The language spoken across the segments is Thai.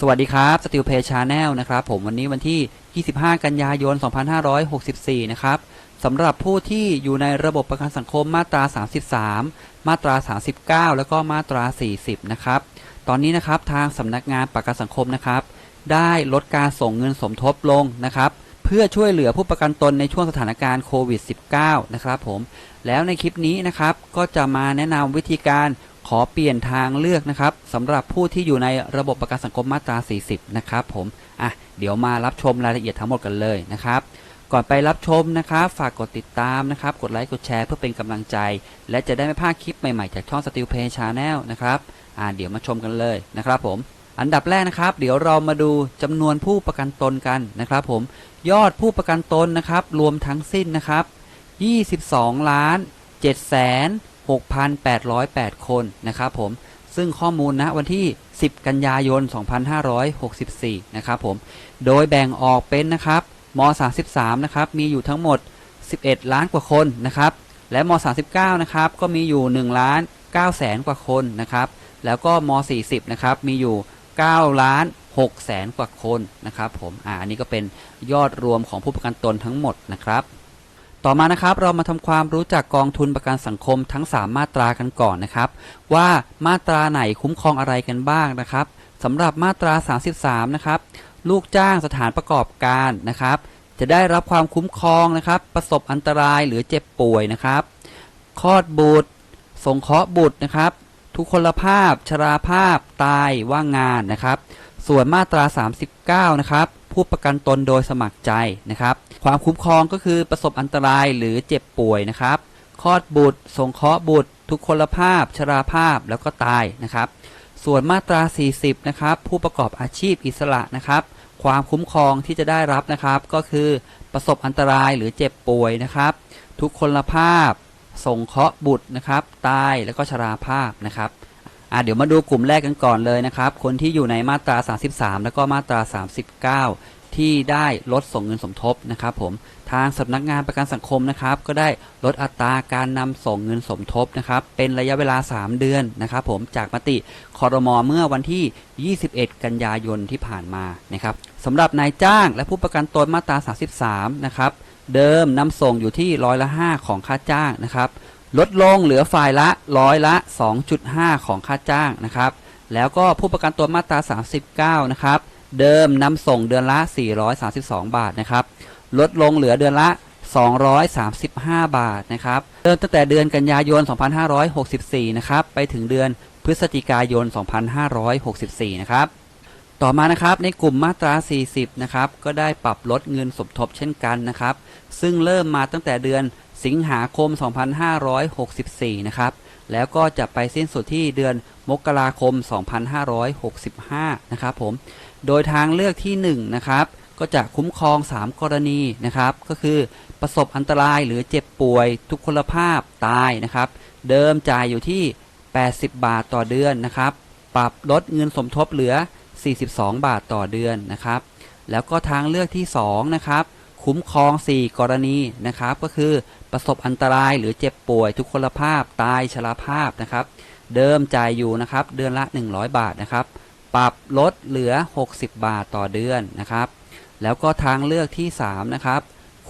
สวัสดีครับสติลเพย์ชาแนลนะครับผมวันนี้วันที่ 25 กันยายน 2564 นะครับสำหรับผู้ที่อยู่ในระบบประกันสังคมมาตรา 33 มาตรา 39 แล้วก็มาตรา 40 นะครับ ตอนนี้นะครับทางสำนักงานประกันสังคมนะครับ ได้ลดการส่งเงินสมทบลงนะครับเพื่อช่วยเหลือผู้ประกันตนในช่วงสถานการณ์โควิด -19 นะครับผมแล้วในคลิปนี้นะครับก็จะมาแนะนำวิธีการ ขอเปลี่ยนทางเลือกนะครับสำหรับผู้ที่อยู่ในระบบประกันสังคมมาตรา 40 นะครับผมอะเดี๋ยวมารับชมรายละเอียดทั้งหมดกันเลยนะครับก่อนไปรับชมนะครับ ฝากกดติดตามนะครับ กดไลค์ กดแชร์เพื่อเป็นกำลังใจ และจะได้ไม่พลาดคลิปใหม่ ๆ จากช่อง Steel Play Channel นะครับอ่าเดี๋ยวมาชมกันเลยนะครับผม อันดับแรกนะครับ เดี๋ยวเรามาดูจำนวนผู้ประกันตนกันนะครับผม ยอดผู้ประกันตนนะครับ รวมทั้งสิ้นนะครับ 22 ล้าน7แสน 6,808 คนนะครับผมซึ่งข้อมูลณวันที่ 10 กันยายน 2564 นะครับผมโดยแบ่งออกเป็นนะครับม 33 นะครับมีอยู่ทั้งหมด 11 ล้านกว่าคนนะครับและม 39 นะครับก็มีอยู่1ล้าน9แสนกว่าคนนะครับแล้วก็ม 40 นะครับมีอยู่ 9 ล้าน6แสนกว่าคนนะครับผมอ่าอันนี้ก็เป็นยอดรวมของผู้ประกันตนทั้งหมดนะครับ ต่อมานะครับเรามาทำความรู้จักกองทุนประกันสังคมทั้ง 3 มาตรากันก่อนนะครับ ว่ามาตราไหนคุ้มครองอะไรกันบ้างนะครับสำหรับมาตรา 33 นะครับ ลูกจ้างสถานประกอบการนะครับ จะได้รับความคุ้มครองนะครับ ประสบอันตรายหรือเจ็บป่วยนะครับคลอดบุตรสงเคราะห์บุตรนะครับ ทุกคนลภาพ ชราภาพ ตายว่างงานนะครับ ส่วนมาตรา 39 นะครับ ผู้ประกันตนโดยสมัครใจนะครับ ความคุ้มครองก็คือประสบอันตรายหรือเจ็บป่วยนะครับคลอดบุตร สงเคราะห์บุตร ทุกคนภาพ ชราภาพแล้วก็ตายนะครับ ส่วนมาตรา 40 นะครับ ผู้ประกอบอาชีพอิสระนะครับ ความคุ้มครองที่จะได้รับนะครับ ก็คือประสบอันตรายหรือเจ็บป่วยนะครับ ทุกคนภาพ สงเคราะห์บุตรนะครับ ตายแล้วก็ชราภาพนะครับอะเดี๋ยวมาดูกลุ่มแรกกันก่อนเลยนะครับ คนที่อยู่ในมาตรา 33 แล้วก็มาตรา 39 ที่ได้ลดส่งเงินสมทบนะครับผมทางสำนักงานประกันสังคมนะครับ ก็ได้ลดอัตราการนำส่งเงินสมทบนะครับ เป็นระยะเวลา 3 เดือนนะครับ ผมจากมติคอรมอเมื่อวันที่ 21 กันยายนที่ผ่านมานะครับสำหรับนายจ้างและผู้ประกันตนมาตรา 33 นะครับ เดิมนำส่งอยู่ที่ร้อยละ5ของค่าจ้างนะครับ ลดลงเหลือฝ่ายละร้อยละ 2.5 ของค่าจ้างนะครับ แล้วก็ผู้ประกันตัวมาตรา 39 นะครับ เดิมนำส่งเดือนละ 432 บาทนะครับ ลดลงเหลือเดือนละ 235 บาทนะครับ เริ่มตั้งแต่เดือนกันยายน 2564 นะครับ ไปถึงเดือนพฤศจิกายน 2564 นะครับ ต่อมานะครับในกลุ่มมาตรา 40 นะครับ ก็ได้ปรับลดเงินสมทบเช่นกันนะครับ ซึ่งเริ่มมาตั้งแต่เดือน สิงหาคม 2564 นะครับ แล้วก็จะไปสิ้นสุดที่เดือนมกราคม 2565 นะครับผม โดยทางเลือกที่ 1 นะครับ ก็จะคุ้มครอง 3 กรณีนะครับ ก็คือประสบอันตรายหรือเจ็บป่วย ทุกพลภาพตายนะครับ เดิมจ่ายอยู่ที่ 80 บาทต่อเดือนนะครับ ปรับลดเงินสมทบเหลือ 42 บาทต่อเดือนนะครับ แล้วก็ทางเลือกที่ 2 นะครับ คุ้มครอง 4 กรณีนะครับ ก็คือประสบอันตรายหรือเจ็บป่วย ทุกพลภาพ ตายชราภาพนะครับ เดิมจ่ายอยู่นะครับ เดือนละ 100 บาทนะครับ ปรับลดเหลือ 60 บาทต่อเดือนนะครับ แล้วก็ทางเลือกที่ 3 นะครับ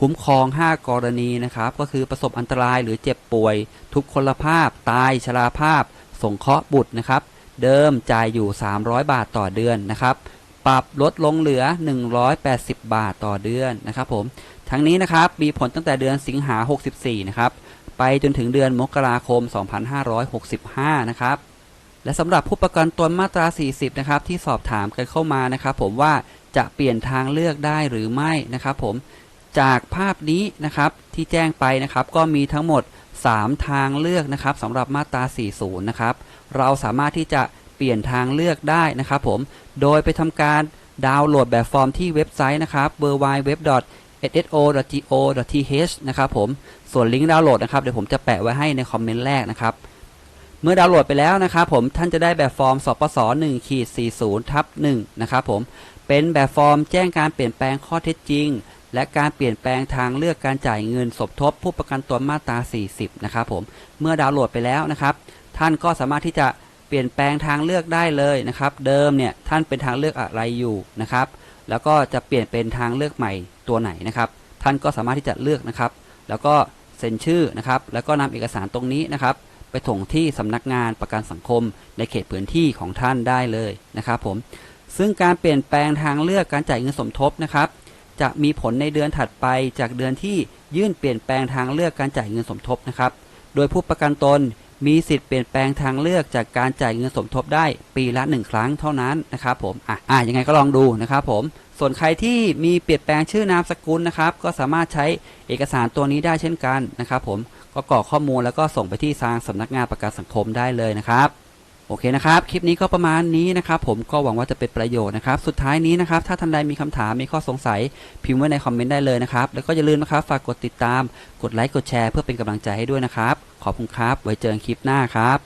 คุ้มครอง 5 กรณีนะครับ ก็คือประสบอันตรายหรือเจ็บป่วย ทุกพลภาพ ตายชราภาพ สงเคราะห์บุตรนะครับ เดิมจ่ายอยู่ 300 บาทต่อเดือนนะครับ ปรับลดลงเหลือ 180 บาทต่อเดือนนะครับผม ทั้งนี้นะครับมีผลตั้งแต่เดือนสิงหา 64 นะครับ ไปจนถึงเดือนมกราคม 2565 นะครับ และสำหรับผู้ประกันตนมาตรา 40 นะครับ ที่สอบถามกันเข้ามานะครับ ผมว่าจะเปลี่ยนทางเลือกได้หรือไม่นะครับ ผมจากภาพนี้นะครับที่แจ้งไปนะครับ ก็มีทั้งหมด 3 ทางเลือกนะครับสำหรับมาตรา 40 นะครับ เราสามารถที่จะ เปลี่ยนทางเลือกได้นะครับผม โดยไปทำการดาวน์โหลดแบบฟอร์มที่เว็บไซต์นะครับ w w w sso.go.th นะครับผม ส่วนลิงก์ดาวน์โหลดนะครับ เดี๋ยวผมจะแปะไว้ให้ในคอมเมนต์แรกนะครับ เมื่อดาวน์โหลดไปแล้วนะครับผม ท่านจะได้แบบฟอร์ม สปส1ขีด40ทับ1นะครับผม เป็นแบบฟอร์มแจ้งการเปลี่ยนแปลงข้อเท็จจริง และการเปลี่ยนแปลงทางเลือกการจ่ายเงินสมทบผู้ประกันตนมาตรา 40 นะครับผม เมื่อดาวน์โหลดไปแล้วนะครับ ท่านก็สามารถที่จะ เปลี่ยนแปลงทางเลือกได้เลยนะครับ เดิมเนี่ยท่านเป็นทางเลือกอะไรอยู่นะครับ แล้วก็จะเปลี่ยนเป็นทางเลือกใหม่ตัวไหนนะครับ ท่านก็สามารถที่จะเลือกนะครับ แล้วก็เซ็นชื่อนะครับ แล้วก็นำเอกสารตรงนี้นะครับ ไปถ่งที่สำนักงานประกันสังคมในเขตพื้นที่ของท่านได้เลยนะครับผมซึ่งการเปลี่ยนแปลงทางเลือกการจ่ายเงินสมทบนะครับ จะมีผลในเดือนถัดไปจากเดือนที่ยื่นเปลี่ยนแปลงทางเลือกการจ่ายเงินสมทบนะครับ โดยผู้ประกันตน มีสิทธิ์เปลี่ยนแปลงทางเลือกจากการจ่ายเงินสมทบได้ปีละหนึ่งครั้งเท่านั้นนะครับผมอะอะยังไงก็ลองดูนะครับผมส่วนใครที่มีเปลี่ยนแปลงชื่อนามสกุลนะครับ ก็สามารถใช้เอกสารตัวนี้ได้เช่นกันนะครับผมก็กรอกข้อมูลแล้วก็ส่งไปที่ทางสำนักงานประกันสังคมได้เลยนะครับโอเคนะครับ คลิปนี้ก็ประมาณนี้นะครับผมก็หวังว่าจะเป็นประโยชน์นะครับ สุดท้ายนี้นะครับ ถ้าท่านใดมีคำถามมีข้อสงสัย พิมพ์ไว้ในคอมเมนต์ได้เลยนะครับ แล้วก็อย่าลืมนะครับ ฝากกดติดตาม กดไลค์ กดแชร์เพื่อเป็นกำลังใจให้ด้วยนะครับ ขอบคุณครับ ไว้เจอกันคลิปหน้าครับ